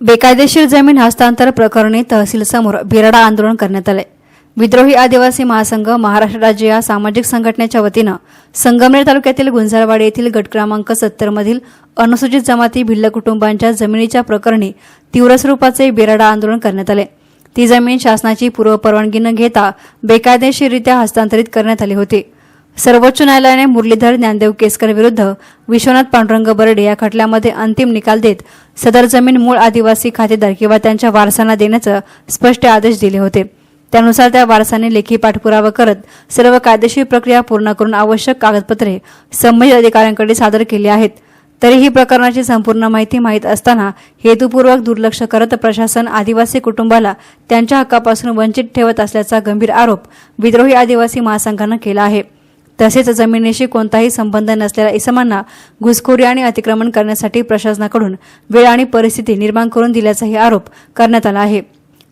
बेकायदेशीर जमीन हस्तांतर प्रकरणी तहसील समोर बिराडा आंदोलन करण्यात आले. विद्रोही आदिवासी महासंघ महाराष्ट्र राज्य या सामाजिक संघटनेच्या वतीनं संगमनेर तालुक्यातील गुंजारवाडी येथील गट क्रमांक सत्तर मधील अनुसूचित जमाती भिल्ल कुटुंबांच्या जमिनीच्या प्रकरणी तीव्र स्वरूपाचे बिराडा आंदोलन करण्यात आले. ती जमीन शासनाची पूर्व परवानगी न घेता बेकायदेशीररित्या हस्तांतरित करण्यात आली होती. सर्वोच्च न्यायालयाने मुरलीधर ज्ञानदेव केसकर विरुद्ध विश्वनाथ पांडुरंग बर्डे या खटल्यामध्ये अंतिम निकाल देत सदर जमीन मूळ आदिवासी खातेदार किंवा त्यांच्या वारसांना देण्याचं स्पष्ट आदेश दिले होते. त्यानुसार त्या वारसाने लेखी पाठपुरावा करत सर्व कायदेशीर प्रक्रिया पूर्ण करून आवश्यक कागदपत्रे संबंधित अधिकाऱ्यांकडे सादर केली आहेत. तरीही प्रकरणाची संपूर्ण माहिती माहीत असताना हेतुपूर्वक दुर्लक्ष करत प्रशासन आदिवासी कुटुंबाला त्यांच्या हक्कापासून वंचित ठेवत असल्याचा गंभीर आरोप विद्रोही आदिवासी महासंघानं केला आहे. तसेच जमिनीशी कोणताही संबंध नसलेल्या इसमांना घुसखोरी आणि अतिक्रमण करण्यासाठी प्रशासनाकडून वेळ आणि परिस्थिती निर्माण करून दिल्याचाही आरोप करण्यात आला आहे.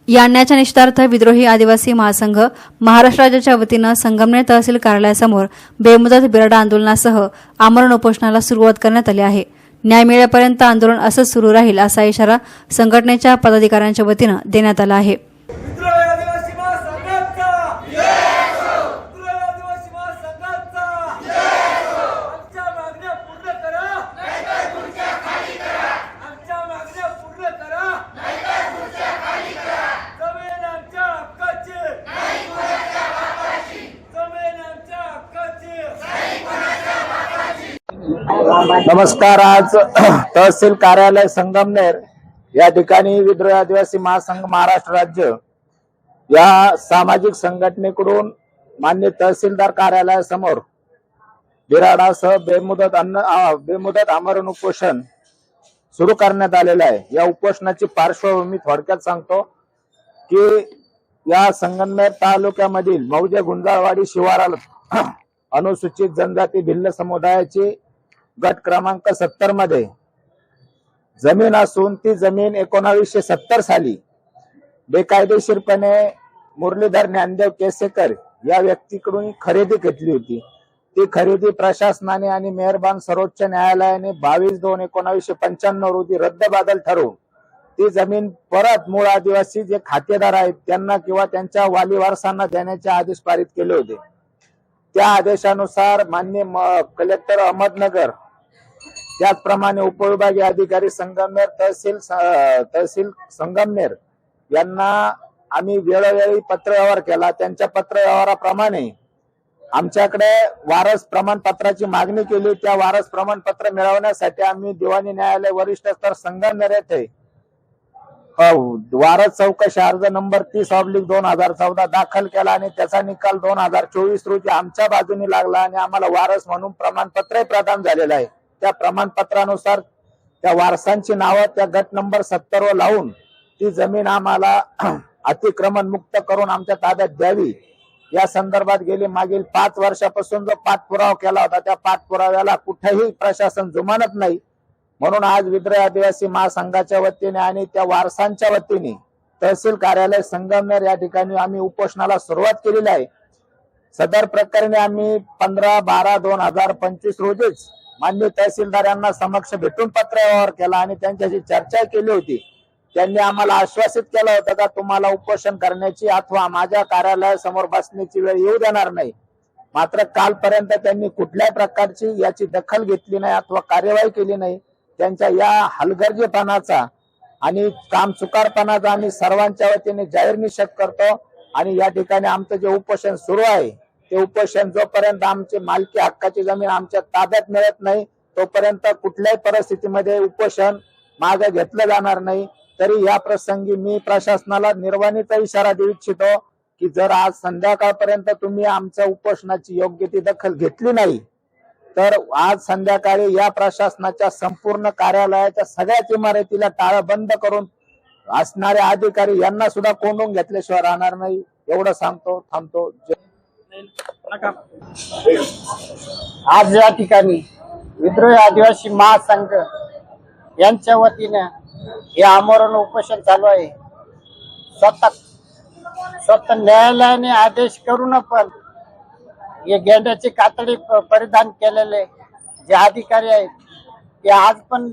या अन्यायाच्या निषेधार्थ विद्रोही आदिवासी महासंघ महाराष्ट्र राज्याच्या वतीनं संगमनेर तहसील कार्यालयासमोर बेमुदत बिराडा आंदोलनासह आमरण उपोषणाला सुरुवात करण्यात आली आहे. न्याय मिळेपर्यंत आंदोलन असंच सुरू राहील असा इशारा संघटनेच्या पदाधिकाऱ्यांच्या वतीनं देण्यात आला आहे विद्रोही आदिवासी महासंघाचा विद्रोही आदिवासी महासंघाचा आमच्या मागण्या पूर्ण करा आमच्या मागण्या पूर्ण करा जमीन आमच्या हक्काची जमीन आमच्या हक्काची नमस्कार. आज तहसील कार्यालय संगमनेर या ठिकाणी विद्रोही आदिवासी महासंघ महाराष्ट्र राज्य या सामाजिक संघटनेकडून मान्य तहसीलदार कार्यालयासमोर बिराडासह बेमुदत अन्न बेमुदत आमरण उपोषण सुरू करण्यात आलेलं आहे. या उपोषणाची पार्श्वभूमी थोडक्यात सांगतो की या संगमनेर तालुक्यामधील मौजे गुंजाळवाडी शिवाराला अनुसूचित जनजाती भिल्ल समुदायाची गट क्रमांक सत्तरमध्ये. जमीन असून ती जमीन एकोणावीसशे सत्तर साली बेकायदेशीरपणे मुरलीधर ज्ञानदेव केसेकर या व्यक्तीकडून खरेदी घेतली होती. ती खरेदी प्रशासनाने आणि मेहरबान सर्वोच्च न्यायालयाने बावीस दोन एकोणावीसशे पंच्याण्णव रोजी रद्दबादल ठरवून ती जमीन परत मूळ आदिवासी जे खातेदार आहेत त्यांना किंवा त्यांच्या वाली वारसांना देण्याचे आदेश पारित केले होते. त्या आदेशानुसार मान्य कलेक्टर अहमदनगर त्याचप्रमाणे उपविभागीय अधिकारी संगमनेर तहसील तहसील संगमनेर यांना आम्ही वेळोवेळी पत्रव्यवहार केला. त्यांच्या पत्रव्यवहाराप्रमाणे आमच्याकडे वारस प्रमाणपत्राची मागणी केली. त्या वारस प्रमाणपत्र मिळवण्यासाठी आम्ही दिवाणी न्यायालय वरिष्ठ स्तर संगमनेर येथे वारस चौकशी अर्ज नंबर तीस ऑब्लिक दोन हजार चौदा दाखल केला आणि त्याचा निकाल दोन हजार चोवीस रोजी आमच्या बाजूने लागला आणि आम्हाला वारस म्हणून प्रमाणपत्रही प्रदान झालेलं आहे. त्या प्रमाणपत्रानुसार त्या वारसांची नावं त्या गट नंबर सत्तर वर लावून ती जमीन आम्हाला अतिक्रमण मुक्त करून आमच्या ताब्यात द्यावी. या संदर्भात गेली मागील पाच वर्षापासून जो पाठपुरावा केला होता त्या पाठपुराव्याला कुठेही प्रशासन जुमानत नाही. म्हणून आज विद्रोही आदिवासी महासंघाच्या वतीने आणि त्या वारसांच्या वतीने तहसील कार्यालय संगमनेर या ठिकाणी आम्ही उपोषणाला सुरुवात केलेली आहे. सदर प्रकरणी आम्ही पंधरा बारा दोन हजार पंचवीस रोजीच मान्य तहसीलदारांना समक्ष भेटून पत्रव्यवहार केला आणि त्यांच्याशी चर्चा केली होती. त्यांनी आम्हाला आश्वासित केलं होतं का तुम्हाला उपोषण करण्याची अथवा माझ्या कार्यालयासमोर बसण्याची वेळ येऊ देणार नाही. मात्र कालपर्यंत त्यांनी कुठल्याही प्रकारची याची दखल घेतली नाही अथवा कार्यवाही केली नाही. त्यांच्या या हलगर्जीपणाचा आणि काम चुकारपणाचा आम्ही सर्वांच्या वतीने जाहीर निषेध करतो आणि या ठिकाणी आमचं जे उपोषण सुरू आहे ते उपोषण जोपर्यंत आमची मालकी हक्काची जमीन आमच्या ताब्यात मिळत नाही तोपर्यंत कुठल्याही परिस्थितीमध्ये उपोषण मागे घेतलं जाणार नाही. तरी या प्रसंगी मी प्रशासनाला निर्वाणीचा इशारा देऊ इच्छितो की जर आज संध्याकाळपर्यंत तुम्ही आमच्या उपोषणाची योग्य ती दखल घेतली नाही तर आज संध्याकाळी या प्रशासनाच्या संपूर्ण कार्यालयाच्या सगळ्याच इमारतीला टाळं बंद करून असणारे अधिकारी यांना सुद्धा कोंडून घेतल्याशिवाय राहणार नाही. एवढं सांगतो थांबतो. जय आज या ठिकाणी विद्रोही आदिवासी महासंघ यांच्या वतीनं हे आमरण उपोषण चालू आहे. स्वतः स्वतः न्यायालयाने आदेश करून पण हे गेंड्याची कातडी परिधान केलेले जे अधिकारी आहेत ते आज पण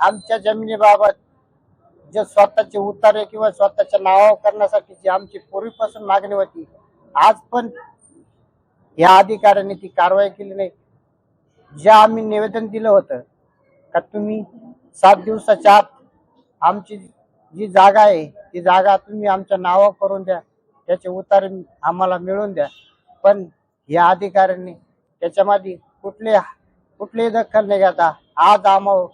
आमच्या जमिनीबाबत जे स्वतःचे उतारे किंवा स्वतःच्या नावावर करण्यासाठी जी आमची पूर्वीपासून मागणी होती आज पण या अधिकाऱ्यांनी ती कारवाई केली नाही. जे आम्ही निवेदन दिलं होतं का तुम्ही सात दिवसाच्या आत आमची जी जागा आहे ती जागा तुम्ही आमच्या नावावर करून द्या. त्याचे उतारे आम्हाला मिळवून द्या. पण या अधिकाऱ्यांनी त्याच्यामध्ये कुठले कुठलीही दखल नाही घेता. आज आम्हाला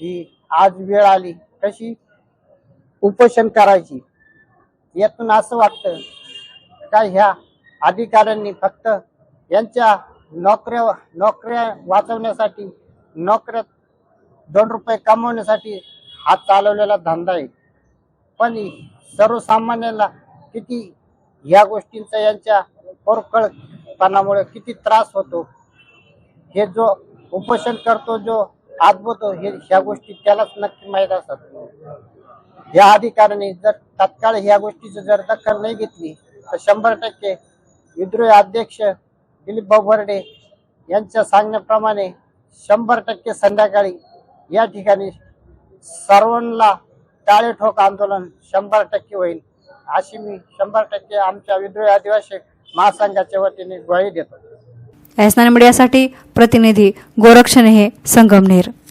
ही आज वेळ आली. कशी उपोषण करायची? यातून असं वाटतं का ह्या अधिकाऱ्यांनी फक्त यांच्या नोकऱ्या नोकऱ्या वाचवण्यासाठी नोकऱ्या दोन रुपये कमवण्यासाठी हा चालवलेला धंदा आहे. पण सर्वसामान्याला किती या गोष्टींचा यांच्या पोरकळपणामुळे किती त्रास होतो हे जो उपोषण करतो जो आजबोतो हे ह्या गोष्टी त्यालाच नक्की माहीत असतात या अधिकाऱ्यांनी जर तत्काळ ह्या गोष्टीची जर दखल नाही घेतली तर शंभर टक्के विद्रोही अध्यक्ष दिलीप भाऊ बर्डे यांच्या सांगण्याप्रमाणे शंभर टक्के संध्याकाळी या ठिकाणी सर्वांना टाळे ठोक आंदोलन शंभर टक्के होईल अशी मी शंभर टक्के आमच्या विद्रोही आदिवासी महासंघाच्या वतीने ग्वाही देतो. एस मीडियासाठी प्रतिनिधी गोरक्षणे हे संगमनेर.